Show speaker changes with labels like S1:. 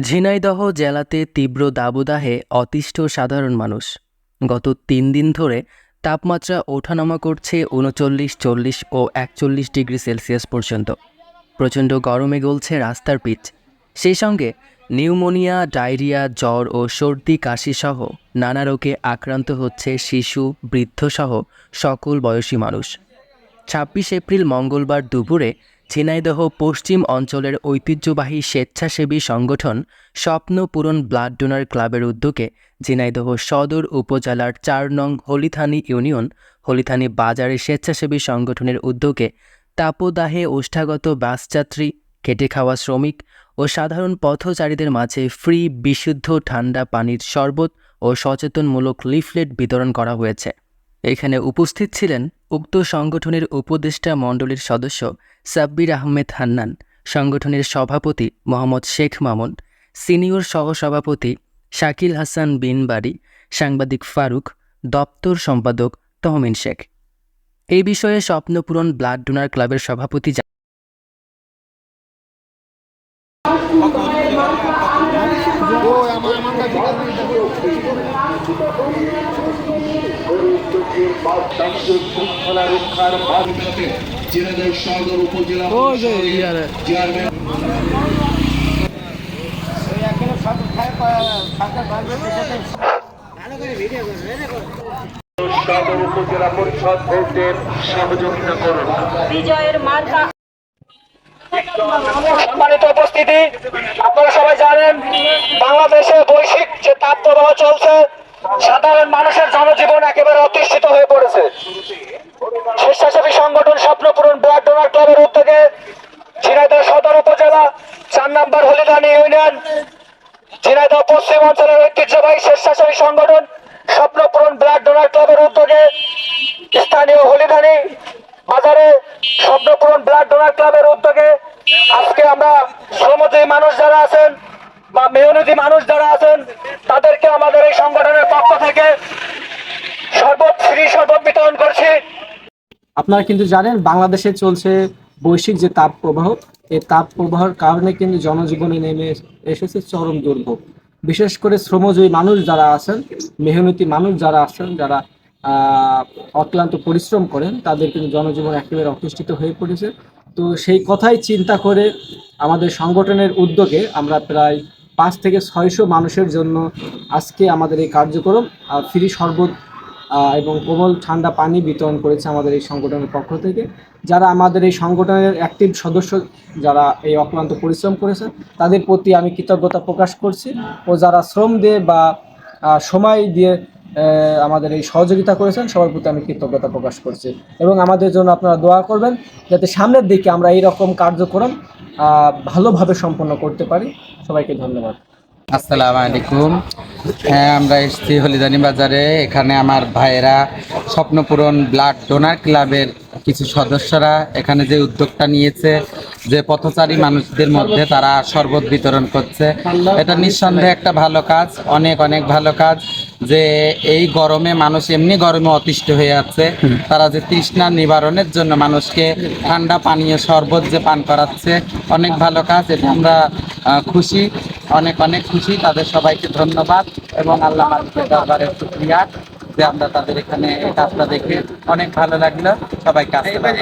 S1: ঝিনাইদহ জেলাতে তীব্র দাবদাহে অতিষ্ঠ সাধারণ মানুষ। গত তিন দিন ধরে তাপমাত্রা ওঠানামা করছে উনচল্লিশ, চল্লিশ ও একচল্লিশ ডিগ্রি সেলসিয়াস পর্যন্ত। প্রচণ্ড গরমে গলছে রাস্তার পিচ। সেই সঙ্গে নিউমোনিয়া, ডায়রিয়া, জ্বর ও সর্দি কাশিসহ নানা রোগে আক্রান্ত হচ্ছে শিশু, বৃদ্ধসহ সকল বয়সী মানুষ। ছাব্বিশ এপ্রিল মঙ্গলবার দুপুরে ঝিনাইদহ পশ্চিম অঞ্চলের ঐতিহ্যবাহী স্বেচ্ছাসেবী সংগঠন স্বপ্ন পূরণ ব্লাড ডোনার ক্লাবের উদ্যোগে ঝিনাইদহ সদর উপজেলার চার নং হলিথানি ইউনিয়ন, হলিথানি বাজারে স্বেচ্ছাসেবী সংগঠনের উদ্যোগে তাপদাহে ওষ্ঠাগত বাসযাত্রী, খেটে খাওয়া শ্রমিক ও সাধারণ পথচারীদের মাঝে ফ্রি, বিশুদ্ধ ঠান্ডা পানির শরবত ও সচেতনমূলক লিফলেট বিতরণ করা হয়েছে। এখানে উপস্থিত ছিলেন উক্ত সংগঠনের উপদেষ্টা মণ্ডলীর সদস্য সাব্বির আহমেদ হান্নান, সংগঠনের সভাপতি মোহাম্মদ শেখ মামুন, সিনিয়র সহসভাপতি শাকিল হাসান বিনবাড়ি সাংবাদিক ফারুক, দপ্তর সম্পাদক তহমিন শেখ। এই বিষয়ে স্বপ্নপূরণ ব্লাড ডোনার ক্লাবের সভাপতি জা-
S2: শৃঙ্খলা রক্ষার বার্তাতে জেলাদের সদর উপজেলা চেয়ারম্যান। সদর উপজেলা পরিষদ ভোটের সহযোগিতা করুন।
S3: বিজয়ের মার্কা।
S4: সম্মানিত উপস্থিতি আপনারা সবাই জানেন বাংলাদেশে বৈশ্বিক যে তাপপ্রবাহ চলছে সাধারণ মানুষের জনজীবন একেবারে অতিষ্ঠিত হয়ে স্বেচ্ছাসেবী সংগঠন স্বপ্নপূরণ ব্লাড ডোনার ক্লাবের উদ্যোগে ঝিনাইদহ সদর উপজেলা চার নম্বর হলিদানি ইউনিয়ন, ঝিনাইদহ পশ্চিম অঞ্চলের ঐতিহ্যবাহী স্বেচ্ছাসেবী সংগঠন স্বপ্নপূরণ ব্লাড ডোনার ক্লাবের উদ্যোগে স্থানীয় হলিদানি বাজারে স্বপ্নপূরণ ব্লাড ডোনার ক্লাবের উদ্যোগে আজকে আমরা শ্রমজীবী মানুষ যারা আছেন বা মেহনতি মানুষ যারা আছেন, তাদেরকে আমাদের এই সংগঠনের পক্ষ থেকে
S5: আপনারা কিন্তু জানেন, বাংলাদেশে চলছে বৈশ্বিক যে তাপ প্রবাহ এই তাপ প্রবাহের কারণে কিন্তু জনজীবনে নেমে এসেছে চরম দুর্ভোগ। বিশেষ করে শ্রমজীবী মানুষ যারা আছেন, মেহনতি মানুষ যারা আছেন, যারা অক্লান্ত পরিশ্রম করেন, তাদের কিন্তু জনজীবন একেবারে অতিষ্ঠিত হয়ে পড়েছে। তো সেই কথাই চিন্তা করে আমাদের সংগঠনের উদ্যোগে আমরা প্রায় পাঁচ থেকে ছয়শো মানুষের জন্য আজকে আমাদের এই কার্যক্রম ফ্রি শরবত এবং কোমল ঠান্ডা পানি বিতরণ করেছে আমাদের এই সংগঠনের পক্ষ থেকে। যারা আমাদের এই সংগঠনের অ্যাক্টিভ সদস্য, যারা এই অক্লান্ত পরিশ্রম করেছেন তাদের প্রতি আমি কৃতজ্ঞতা প্রকাশ করছি ও যারা শ্রম দিয়ে বা সময় দিয়ে আমাদের এই সহযোগিতা করেছেন, সবার প্রতি আমি কৃতজ্ঞতা প্রকাশ করছি। এবং আমাদের জন্য আপনারা দোয়া করবেন যাতে সামনের দিকে আমরা এই রকম কার্যক্রম ভালোভাবে সম্পন্ন করতে পারি। সবাইকে ধন্যবাদ।
S6: আসসালামু আলাইকুম। হ্যাঁ আমরা এসেছি হলিদানি বাজারে। এখানে আমার ভাইয়েরা স্বপ্নপূরণ ব্লাড ডোনার ক্লাবের কিছু সদস্যরা এখানে যে উদ্যোগটা নিয়েছে, যে পথচারী মানুষদের মধ্যে তারা শরবত বিতরণ করছে, এটা নিঃসন্দেহে একটা ভালো কাজ, অনেক অনেক ভালো কাজ যে এই গরমে মানুষ এমনি গরমে অতিষ্ঠ হয়ে যাচ্ছে তারা যে তৃষ্ণা নিবারণের জন্য মানুষকে ঠান্ডা পানীয় শরবত যে পান করাচ্ছে, অনেক ভালো কাজ, এটা আমরা খুশি। অনেক অনেক খুশি, তাদের সবাইকে ধন্যবাদ এবং আল্লাহ মালিকের দরবারে শুক্রিয়া যে আমরা তাদের এখানে কাজটা দেখে অনেক ভালো লাগল। সবাই আসসালাম